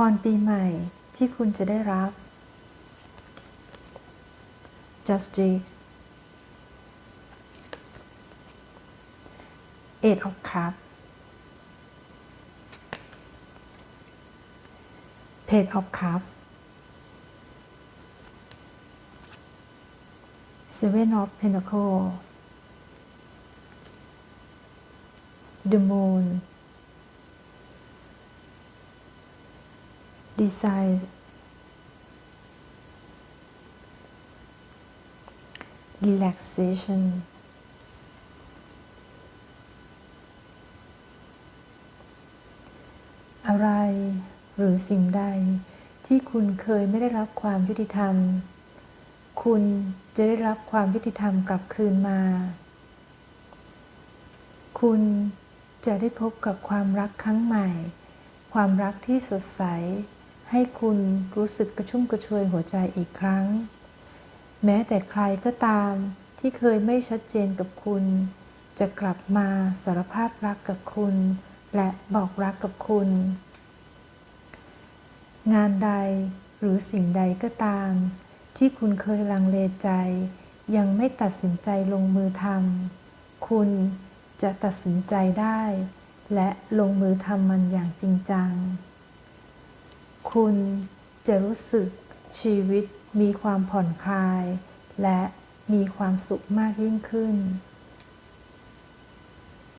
พรปีใหม่ที่คุณจะได้รับ justice eight of cups page of cups seven of pentacles the moon desires relaxation อะไรหรือสิ่งใดที่คุณเคยไม่ได้รับความยุติธรรม คุณจะได้รับความยุติธรรมกลับคืนมา คุณจะได้พบกับความรักครั้งใหม่ ความรักที่สดใส ให้คุณรู้สึกกระชุ่มกระชวยหัวใจอีกครั้ง แม้แต่ใครก็ตามที่เคยไม่ชัดเจนกับคุณ จะกลับมาสารภาพรักกับคุณ และบอกรักกับคุณ งานใดหรือสิ่งใดก็ตาม ที่คุณเคยลังเลใจ ยังไม่ตัดสินใจลงมือทำคุณจะตัดสินใจได้ และลงมือทำมันอย่างจริงจัง คุณจะรู้สึกชีวิตมีความผ่อนคลาย และมีความสุขมากยิ่งขึ้น